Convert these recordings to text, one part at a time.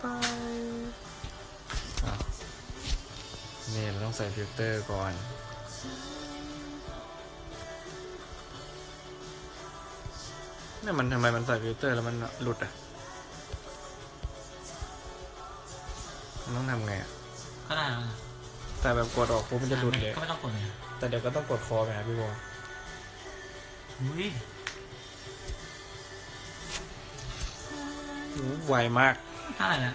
ไปอะนี่เราต้องใส่ฟิลเตอร์ก่อนเนี่ยมันทำไมมันใส่ฟิลเตอร์แล้วมันหลุดอะ มันต้องทำไงอะ ก็ได้แล้วนะแต่แบบกดออกปุ๊บมันจะหลุดเลยก็ไม่ต้องกดเลยแต่เดี๋ยวก็ต้องกดคอไปหาพี่บอลอุ้ยอู้ไวมาก เท่าไหร่ละ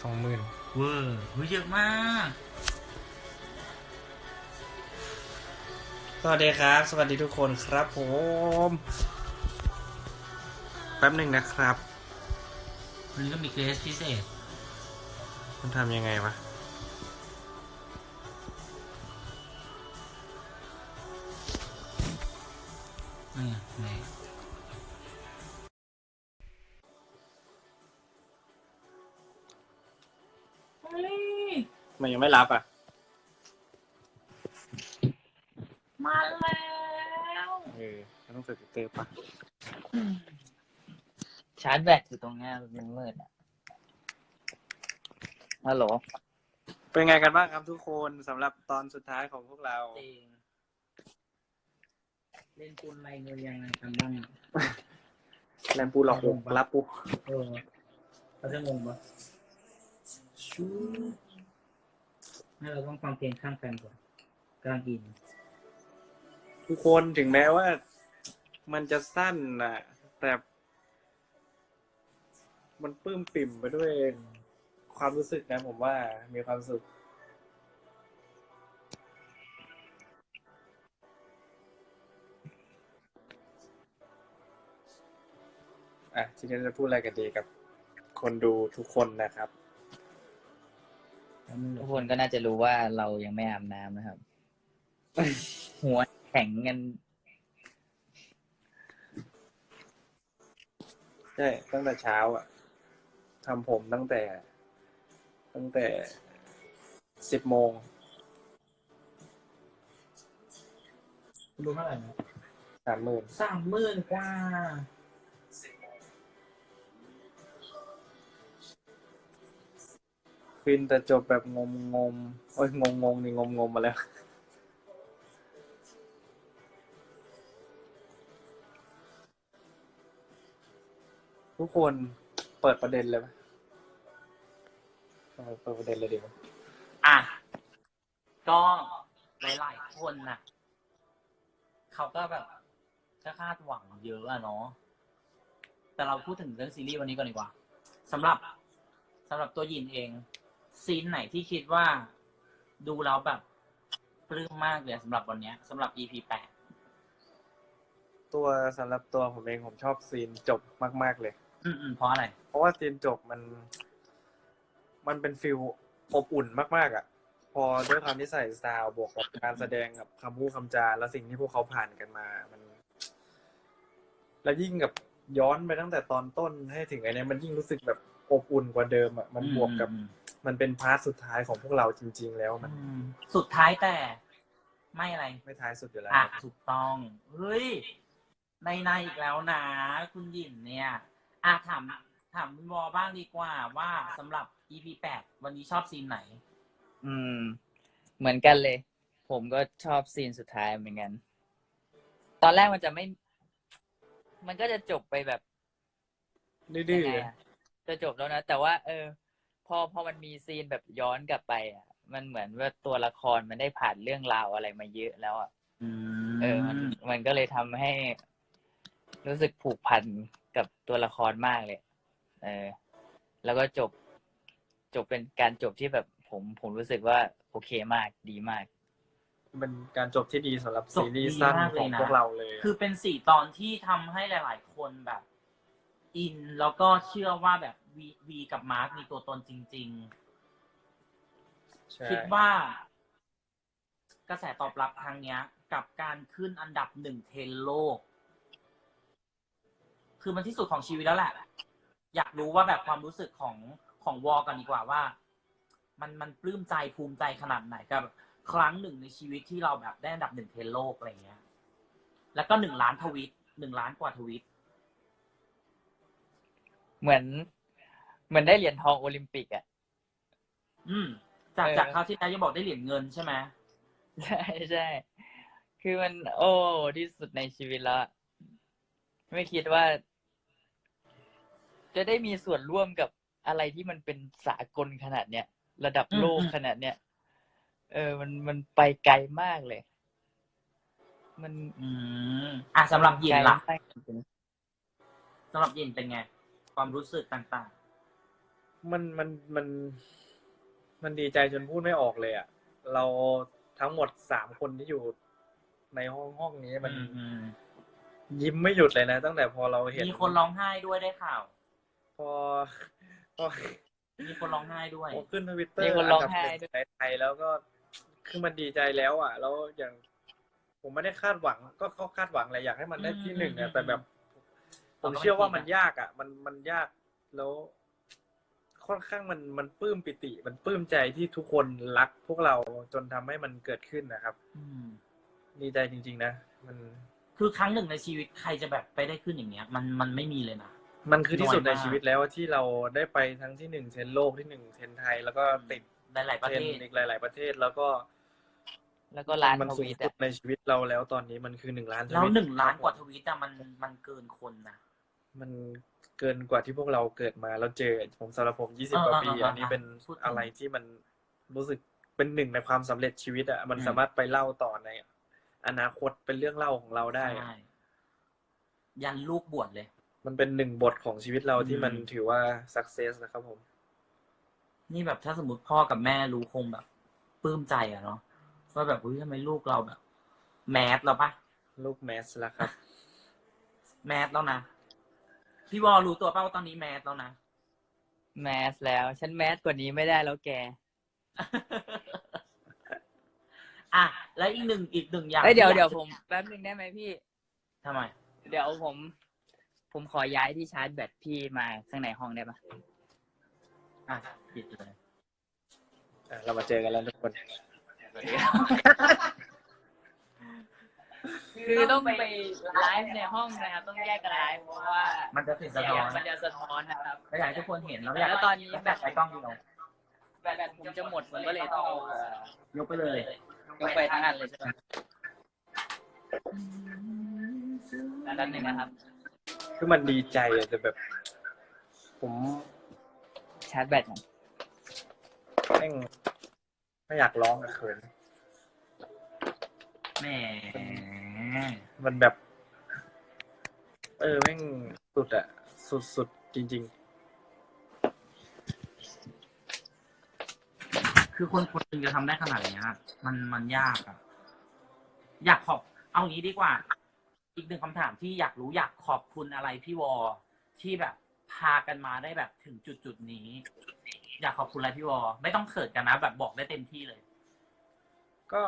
สองหมื่นเวอร์อุ้ยเยอะมาก สวัสดีครับ สวัสดีทุกคนครับผม แป๊บหนึ่งนะครับ วันนี้ก็มีเกรสพิเศษ มันทำยังไงวะ มันยังไม่รับอะ มาแล้ว เออมันต้องใส่ฟิลเตอร์ปะชาร์จแบตอยู่ตรงเนี้ยมันมืดอะฮัลโหลเป็นไงกันบ้างครับทุกคนสำหรับตอนสุดท้ายของพวกเรา จริงเล่นปูนไรเงยยังไงกันบ้างแรมปูหลอกหกรับปุ๊บเออเขาจะงงปะ ชูให้เราต้องฟังเพลงข้างแฟนก่อนกำลังอิน ทุกคนถึงแม้ว่า มันจะสั้นน่ะแต่ มันปลื้มปิ่มไปด้วยความรู้สึกนะ ผมว่ามีความสุขอะทีนี้จะพูดอะไรกันดีกับ คนดูทุกคนนะครับ ทุกคนก็น่าจะรู้ว่าเรายังไม่อาบน้ำนะครับ หัวแข็งกันใช่ตั้งแต่เช้าอะทำผมตั้งแต่ ตั้งแต่สิบโมงรู้เท่าไหร่นะสามหมื่นสามหมื่นกว่า ฟินแต่จบแบบงมงมๆโอ้ยงงงงนี่งมงมมาแล้ว ทุกคนเปิดประเด็นเลยไหมเปิดประเด็นเลยดีไหมอะ ก็หลาย ๆ คนน่ะ เขาก็แบบก็คาดหวังเยอะอะเนาะแต่เราพูดถึงเรื่องซีรีส์วันนี้ก่อนดีกว่าสำหรับสำหรับตัวยินเอง ซีนไหนที่คิดว่าดูแล้วแบบปลื้มมากเลยสำหรับวันเนี้ยสำหรับ EP แปดตัวสำหรับตัวผมเองผมชอบซีนจบมาก ๆ เลย อืมอืมเพราะอะไร เพราะว่าซีนจบมัน มันเป็นฟิลอบอุ่นมาก ๆอะ พอด้วยความที่ใส่ซาวด์บวกกับการแสดงกับคำพูดคำจาและสิ่งที่พวกเขาผ่านกันมา มัน แล้วยิ่งกับย้อนไปตั้งแต่ตอนต้นให้ถึงไอ้เนี้ยมันยิ่งรู้สึกแบบอบอุ่นกว่าเดิมอะมันบวกกับอืมมั นเป็นพาร์ทสุดท้ายของพวกเราจริง ๆ แล้วมัน อืมสุดท้ายแต่ ไม่อะไร ไม่ท้ายสุดอยู่แล้วอะถูกต้องเฮ้ยในในอีกแล้วนะ คุณหยินเนี่ยอะถามถามคุณวอบ้างดีกว่าว่าสำหรับ EP แปดวันนี้ชอบซีนไหน อืม เหมือนกันเลย ผมก็ชอบซีนสุดท้ายเหมือนกัน ตอนแรกมันจะไม่ มันก็จะจบไปแบบดื้ยัองไงๆอะจะจบแล้วนะ แต่ว่า เออพ อพอมันมีซีนแบบย้อนกลับไปอะ มันเหมือนว่าตัวละครมันได้ผ่านเรื่องราวอะไรมาเยอะแล้วอะอืมเออ มันมันก็เลยทำให้ รู้สึกผูกพันกับตัวละครมากเลย เออ แล้วก็จบ จบเป็นการจบที่แบบผมผมรู้สึกว่า โอเคมากดีมากเป็นการจบที่ดีสำหรับจบซีรีส์ดีสั้นมากขเลอยงนะพวกเราเลย คือเป็นสี่ตอนที่ทำให้หลาย ๆ คนแบบ อินแล้วก็เชื่อว่าแบบ วีวีกับมาร์คมีตัวตนจริงๆใช่คิดว่ากระแสตอบรับทางเนี้ย กับการขึ้นอันดับหนึ่งเทรนด์โลก คือมันที่สุดของชีวิตแล้วแหละ อยากรู้ว่าแบบความรู้สึกของของวอกันดีกว่าว่า มันมันปลื้มใจภูมิใจขนาดไหนกับ ครั้งหนึ่งในชีวิตที่เราแบบได้อันดับหนึ่งเทรนด์โลกอะไรเงี้ย แล้วก็หนึ่งล้านทวิตหนึ่งล้านกว่าทวิต เหมือน เหมือนได้เหรียญทองโอลิมปิกอะ อืม จากเออ จากคราวที่แล้วยังบอกได้เหรียญเงินใช่ไหมใช่ใช่ คือมันโอ้ที่สุดในชีวิตแล้วอะไม่คิดว่า จะได้มีส่วนร่วมกับอะไรที่มันเป็นสากลขนาดเนี้ยระดับโลกขนาดเนี้ยเออ มันมันไปไกลมากเลย มันอืมอะสำหรับหยินล่ะไกมากจริงสำหรับหยินเป็นไง ความรู้สึกต่าง มันมันมัน มันดีใจจนพูดไม่ออกเลยอะเราทั้งหมดสามคนที่อยู่ในห้องห้องนี้ๆมันอืมอืมยิ้มไม่หยุดเลยนะ ตั้งแต่พอเราเห็นมีคนร้องไห้ด้วยได้ข่าว พอพอ มีคนร้องไห้ด้วยพอขึ้นทวิตเตอร์มีคนร้องไห้ในไทยแล้วก็คือมันดีใจแล้วอะ แล้วอย่าง ผมไม่ได้คาดหวัง ก็เขาคาดหวังอะไรอยากให้มันได้ที่หนึ่งอือะมแต่แบบผมเชื่อว่ามันยากอะ มันมันยากแล้ว ค่อนข้างมันมันปลื้มปิติ มันปลื้มใจที่ทุกคนรัก พวกเราจนทำให้มันเกิดขึ้นนะครับ อืมดีใจจริง ๆ นะ มัน คือครั้งหนึ่งในชีวิตใครจะแบบไปได้ขึ้นอย่างเงี้ย มันมันไม่มีเลยนะมันคือที่สุดน้ในอยมากชีวิตแล้วที่เราได้ไปทั้งที่หนึ่งเทรนด์โลกที่หนึ่งเทรนด์ไทย แล้วก็ติดหลายๆประเทรเทนศด์อีกหลาย ๆประเทศแล้วก็ๆแล้วก็ร้านมันทสูงวีตสุดอะในชีวิตเราแล้วตอนนี้มันคือหนึ่งล้านทแล้ววิตหนึ่งล้านกว่าทวิตอะมันมันเกินคนนะมัน เกินกว่าที่พวกเราเกิดมาแล้วเจอ ผมสำหรับผมยี่สิบเออกว่าปีเออเอออันนี้เป็นพูดถึงอะไรที่มันรู้สึกเป็นหนึ่งในความสำเร็จชีวิตอะมันอืมสามารถไปเล่าต่อในอนาคตเป็นเรื่องเล่าของเราได้อะใช่ยันลูกบวชเลย มันเป็นหนึ่งบทของชีวิตเราที่มันอืมถือว่า success นะครับผม นี่แบบถ้าสมมติพ่อกับแม่รู้คงแบบปลื้มใจอะเนาะว่าแบบอุ้ยทำไมลูกเราแบบ แมสแล้วปะลูกแมสแล้วครับ แมสแล้วนะ พี่วอรู้ตัวเปล่าว่าตอนนี้แมสแล้วนะ แมสแล้ว ฉันแมสกว่านี้ไม่ได้แล้วแก อะ แล้วอีกหนึ่งอีกหนึ่งอย่างเอ้ยเดี๋ยวที่เดี๋ยวอาผกมแป๊บนึงได้ไหมพี่ ทำไม เดี๋ยวผม ผมขอย้ายที่ชาร์จแบตพี่มาข้างในห้องได้ปะอะปิดเลย อะเรามาเจอกันแล้วทุกคน คือต้องไปไลฟ์ในห้องนะครับ ต้องแยกกันไลฟ์เพราะว่ามันจะเสียงสะเสีท้ยองนมันจะสะท้อนนะครับแล้วอยากให้ทุกคนเห็นแล้วอยากแล้วตอนนี้แบบใช้กล้องเดียวแบตผมจะหมดผมก็เลยต้องเอาเอ่อยกไปเลยยกไปทั้งอันเลยใช่ไหมด้านหนึ่งนะครับ คือมันดีใจอะแต่แบบ ผมชาร์จแบตก่อนแม่งไม่อยากร้องอะเขิน แหมมันแบบ เออแม่งสุดอะสุดสุดจริงคือคนคนหนึงจะทำได้ขนาดเนี้ยมันมันยากอะอยากขอบเอางี้ดีกว่า อีกหนึ่งคำถามที่อยากรู้อยากขอบคุณอะไรพี่วอ ที่แบบ พากันมาได้แบบถึงจุดจุดๆนี้ อยากขอบคุณอะไรพี่วอ ไม่ต้องเขินกันนะ แบบบอกได้เต็มที่เลยๆก็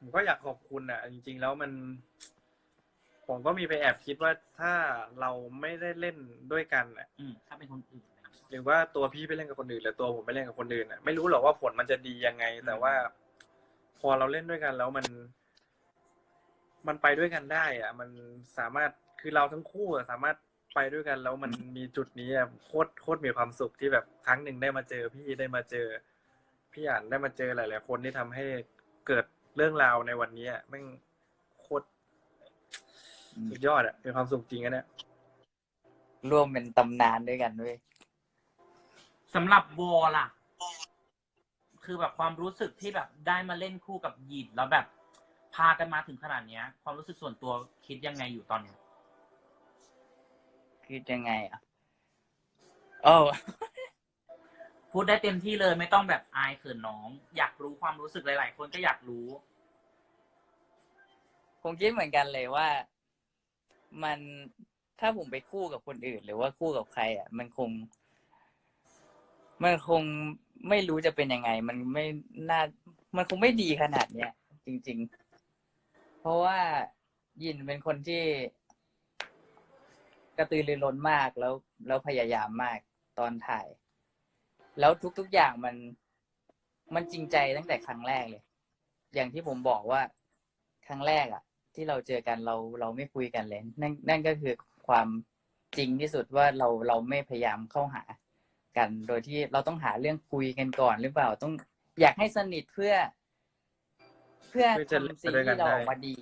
ผมก็อยากขอบคุณอะจริง ๆ แล้วมัน ผมก็มีไปแอบคิดว่าถ้าเราไม่ได้เล่นด้วยกันอะอืมถ้าเป็นคนอื่นอะไรอย่างเงี้ยหรือว่าตัวพี่ไปเล่นกับคนอื่นหรือตัวผมไปเล่นกับคนอื่นอะไม่รู้หรอกว่าผลมันจะดียังไง แต่ว่า พอเราเล่นด้วยกันแล้วมัน มันไปด้วยกันได้อะมันสามารถคือเราทั้งคู่อะสามารถไปด้วยกัน แล้วมันมีจุดนี้อะโคตรโคตรมีความสุขที่แบบครั้งหนึ่งได้มาเจอพี่ได้มาเจอ พี่อ่านได้มาเจอหลาย ๆ คนที่ทำให้เกิด เรื่องราวในวันนี้อะแม่งโคตรสุดยอดอะมีความสุขจริงอะเนี่ยร่วมเป็นตำนานด้วยกันด้วยสำหรับวอล่ะ คือแบบความรู้สึกที่แบบได้มาเล่นคู่กับหยินแล้วแบบ พากันมาถึงขนาดเนี้ย ความรู้สึกส่วนตัวคิดยังไงอยู่ตอนเนี้ยคือยังไงอะโอ้พูดได้เต็มที่เลยไม่ต้องแบบอายเขินน้อง อยากรู้ความรู้สึกหลาย ๆ คนก็อยากรู้ ผมคิดเหมือนกันเลยว่ามันถ้าผมไปคู่กับคนอื่น หรือว่าคู่กับใคร อะ มันคง มันคงไม่รู้จะเป็นยังไง มันไม่น่า มันคงไม่ดีขนาดเนี้ยจริง ๆ เพราะว่ายินเป็นคนที่กระตือรือร้นมากแล้วแล้วพยายามมากตอนถ่าย แล้วทุกๆอย่างมัน มันจริงใจตั้งแต่ครั้งแรกเลย อย่างที่ผมบอกว่าครั้งแรกอะ ที่เราเจอกันเราเราไม่คุยกันเลยนั่นนั่นก็คือความจริงที่สุดว่าเราเราไม่พยายามเข้าหากัน โดยที่เราต้องหาเรื่องคุยกันก่อนหรือเปล่าต้องอยากให้สนิทเพื่อ เพื่อทำสิ่งที่เราออกมาดี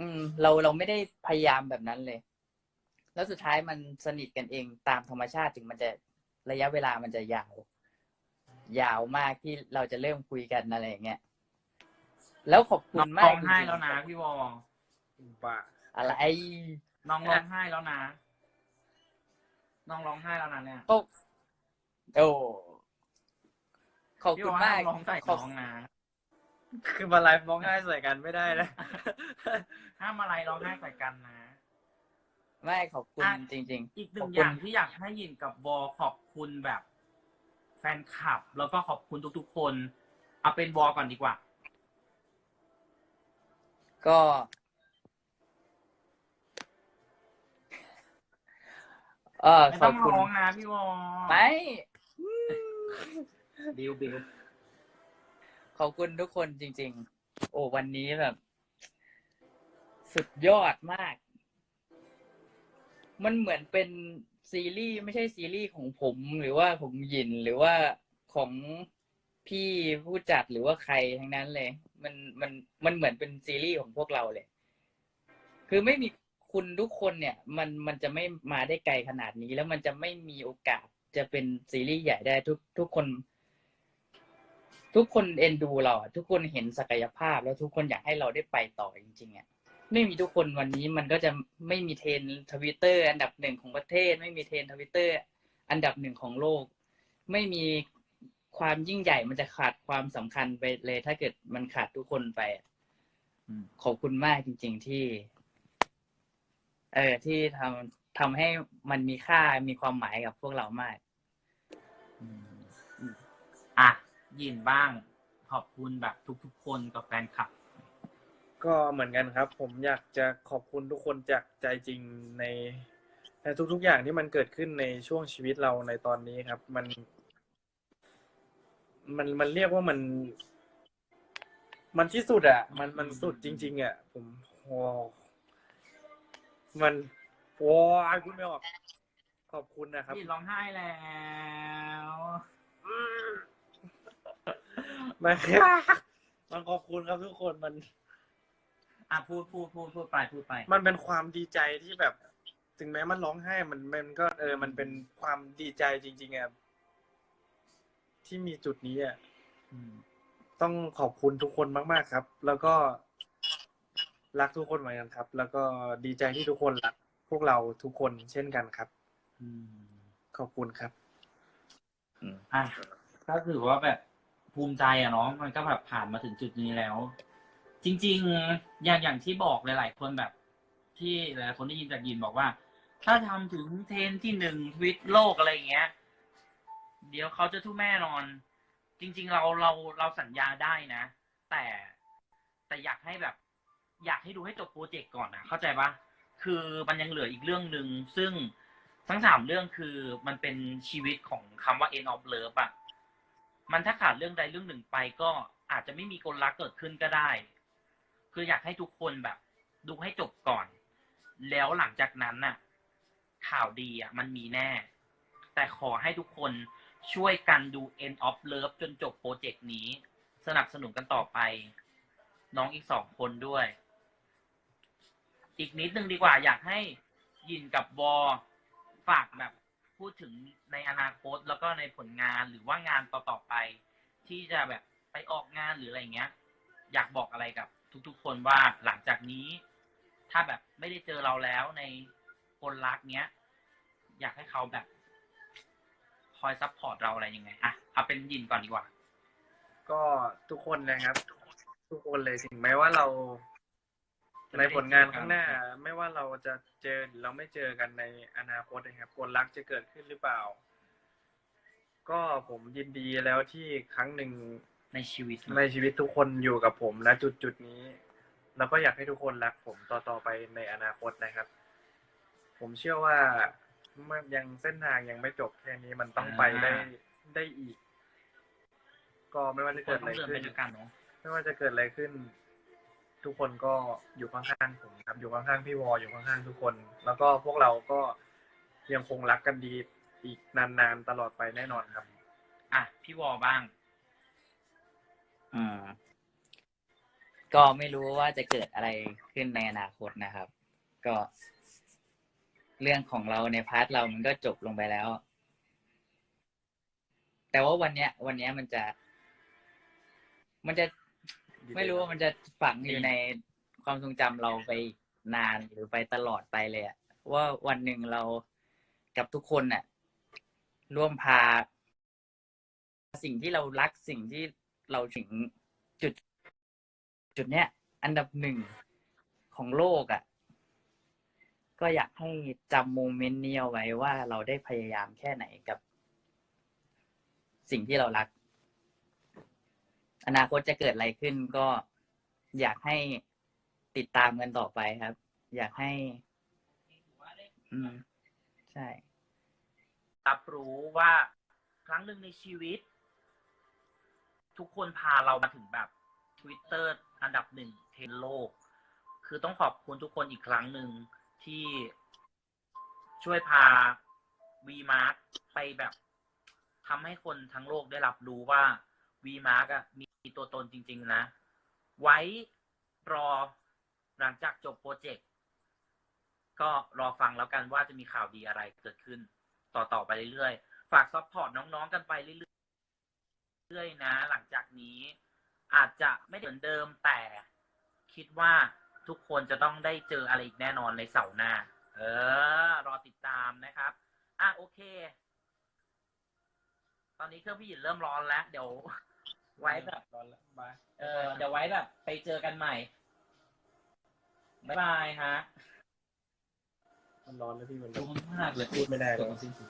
อืม เราเราไม่ได้พยายามแบบนั้นเลย แล้วสุดท้ายมันสนิทกันเองตามธรรมชาติถึงมันจะระยะเวลามันจะยาว ยาวมากที่เราจะเริ่มคุยกันอะไรอย่างเงี้ย แล้วขอบคุน้ณองมากร้องไห้จริงๆแล้วนะพี่วอบ้าอะไรน้องร้องไห้แล้วนะน้องร้องไห้แล้วนะเนี่ยโอ้โอ้ขอบพี่คุวณอห้ามากร้องใส่ขอบน้องนะคือมาไลฟ์ร้องไห้ใส่กันไม่ได้นะ ห้ามอะไรร้องไห้ใส่กันนะ ไม่ขอบคุณอะ จริง อีกหนึ่ขอบงคุณ อย่างที่อยากให้ยินกับวอขอบคุณแบบ แฟนคลับ แล้วก็ขอบคุณทุกๆคน เอาเป็นวอก่อนดีกว่าๆ ก็ เออไม่ขต้ออบงคุณร้องนะพี่วอไม่บิวบิวขอบคุณทุกคนจริง ๆ โอ้วันนี้แบบ สุดยอดมาก มันเหมือนเป็นซีรีส์ไม่ใช่ซีรีส์ของผมหรือว่าของหยินหรือว่าของ พี่ผู้จัดหรือว่าใครทั้งนั้นเลย มันมันมันเหมือนเป็นซีรีส์ของพวกเราเลย คือไม่มีคุณทุกคนเนี่ย มันมันจะไม่มาได้ไกลขนาดนี้ แล้วมันจะไม่มีโอกาสจะเป็นซีรีส์ใหญ่ได้ทุกทุกคน ทุกคนเอ็นดูเราทุกคนเห็นศักยภาพ แล้วทุกคนอยากให้เราได้ไปต่อจริงๆอะไม่มีทุกคนวันนี้มันก็จะไม่มีเทรนทวิตเตอร์อันดับหนึ่งของประเทศ ไม่มีเทรนทวิตเตอร์อันดับหนึ่งของโลก ไม่มี ความยิ่งใหญ่มันจะขาดความสำคัญไปเลย ถ้าเกิดมันขาดทุกคนไปอะอืมขอบคุณมากจริง ๆที่ เออที่ทำทำให้มันมีค่ามีความหมายกับพวกเรามากอืมอะยินบ้าง ขอบคุณแบบทุก ๆ คนกับแฟนคลับ ก็เหมือนกันครับ ผมอยากจะขอบคุณทุกคนจากใจจริงในในทุก ๆ อย่างที่มันเกิดขึ้นในช่วงชีวิตเราในตอนนี้ครับ มัน มันมันเรียกว่ามัน มันที่สุดอะมันมันสุดจริง ๆอะผมโอ้มันโอ้ยคุณไม่ออกขอบคุณนะครับยินร้องไห้แล้วมันมันขอบคุณครับทุกคนมัน อะพูดพูดพูดพูดไปพูดไป มันเป็นความดีใจที่แบบ ถึงแม้มันร้องไห้มันมันก็ เออ มันเป็นความดีใจจริงๆอะ ที่มีจุดนี้อะต้องขอบคุณทุกคนมาก ๆ ครับ แล้วก็รักทุกคนเหมือนกันครับ แล้วก็ดีใจที่ทุกคนรักพวกเราทุกคนเช่นกันครับขอบคุณครับอะก็ถือว่าแบบภูมิใจอะเนาะมันก็แบบผ่านมาถึงจุดนี้แล้ว จริง ๆ อย่างอย่างที่บอกหลาย ๆ คนแบบ ที่หลายๆคนได้ยินจากยินบอกว่า ถ้าทำถึงเทนที่หนึ่งทวิตโลกอะไรอย่างเงี้ย เดี๋ยวเขาจะทุกแม่นอน จริง ๆ เราเราเราสัญญาได้นะ แต่แต่อยากให้แบบ อยากให้ดูให้จบโปรเจกต์ก่อนนะเข้าใจปะคือมันยังเหลืออีกเรื่องหนึ่งซึ่งทั้งสามเรื่องคือมันเป็นชีวิตของคำว่า end of love อะมันถ้าขาดเรื่องใดเรื่องหนึ่งไปก็อาจจะไม่มีคนรักเกิดขึ้นก็ได้ คืออยากให้ทุกคนแบบ ดูให้จบก่อน แล้วหลังจากนั้นน่ะ ข่าวดีอะ มันมีแน่ แต่ขอให้ทุกคน ช่วยกันดู end of love จนจบโปรเจกต์นี้ สนับสนุนกันต่อไป น้องอีกสองคนด้วย อีกนิดนึงดีกว่า อยากให้ยินกับวอฝากแบบพูดถึงในอนาคตแล้วก็ในผลงานหรือว่างานต่อๆไป ที่จะแบบไปออกงานหรืออะไรเงี้ย อยากบอกอะไรกับทุกๆ คนว่าหลังจากนี้ ถ้าแบบไม่ได้เจอเราแล้วในคนรักเนี้ย อยากให้เขาแบบ อยซัพพอร์ตเราอะไรยังไงอะเอาเป็นยินก่อนดีกว่า ก็ทุกคนนะครับ ทุกคนเลยถึงแม้ว่าเราในผลงานข้างหน้า ไม่ว่าเราจะเจอหรือเราไม่เจอกันในอนาคตนะครับคนรักจะเกิดขึ้นหรือเปล่า ก็ผมยินดีแล้วที่ครั้งหนึ่งในชีวิตในชีวิตทุกคนอยู่กับผมณจุดจุดๆนี้ แล้วก็อยากให้ทุกคนรักผมต่อต่อไปในอนาคตนะครับ ผมเชื่อว่า มันยังเส้นทางยังไม่จบแค่นี้มันต้องไปได้ได้อีก ก็ไม่ว่าจะคเกินดต้อะองไรเดินขึ้ไปนด้วยกันเนาะไม่ว่าจะเกิดอะไรขึ้น ทุกคนก็อยู่ข้างๆผมครับ อยู่ข้างๆพี่วออยู่ข้างๆทุกคน แล้วก็พวกเราก็ยังคงรักกันดีอีกนานๆตลอดไปแน่นอนครับ อะพี่วอบ้างอืมก็ไม่รู้ว่าจะเกิดอะไรขึ้นในอนาคตนะครับ ก็ เรื่องของเราในพาร์ทเรามันก็จบลงไปแล้ว แต่ว่าวันเนี้ย วันเนี้ยมันจะ มันจะไม่รู้ว่ามันจะฝังอยู่ในความทรงจำเราไปนานหรือไปตลอดไปเลยอะว่าวันหนึ่งเรากับทุกคนน่ะ ร่วมพา สิ่งที่เรารักสิ่งที่เราถึงจุด จุดเนี้ย อันดับหนึ่งของโลกอะ่ะ ก็อยากให้จำโมเมนต์นี้เอาไว้ว่าเราได้พยายามแค่ไหนกับ สิ่งที่เรารัก อนาคตจะเกิดอะไรขึ้นก็อยากให้ติดตามกันต่อไปครับ อยากให้ อืม ใช่ รับรู้ว่าครั้งหนึ่งในชีวิต ทุกคนพาเรามาถึงแบบ Twitter อันดับหนึ่งเทรนด์โลก คือต้องขอบคุณทุกคนอีกครั้งหนึ่ง ที่ช่วยพา V Mark ไปแบบทำให้คนทั้งโลกได้รับรู้ว่า V Mark อะมีตัวตนจริง ๆ นะ ไว้รอหลังจากจบโปรเจกต์ก็รอฟังแล้วกันว่าจะมีข่าวดีอะไรเกิดขึ้น ต่อต่อไปเรื่อยๆ ฝากซัพพอร์ตน้องๆ กันไปเรื่อยๆนะ หลังจากนี้อาจจะไม่เหมือนเดิมแต่คิดว่า ทุกคนจะต้องได้เจออะไรอีกแน่นอนในเสาร์หน้า เออ รอติดตามนะครับ อะโอเค ตอนนี้เครื่องพี่หยินเริ่มร้อนแล้ว เดี๋ยว ไว้แบบร้อนแล้วบายเออเดี๋ยวไว้แบบ ไปเจอกันใหม่บ๊ายบายฮะ มันร้อนแล้วพี่มันร้อนมากเลยพูดไม่ได้เลยจบสิ้นสุด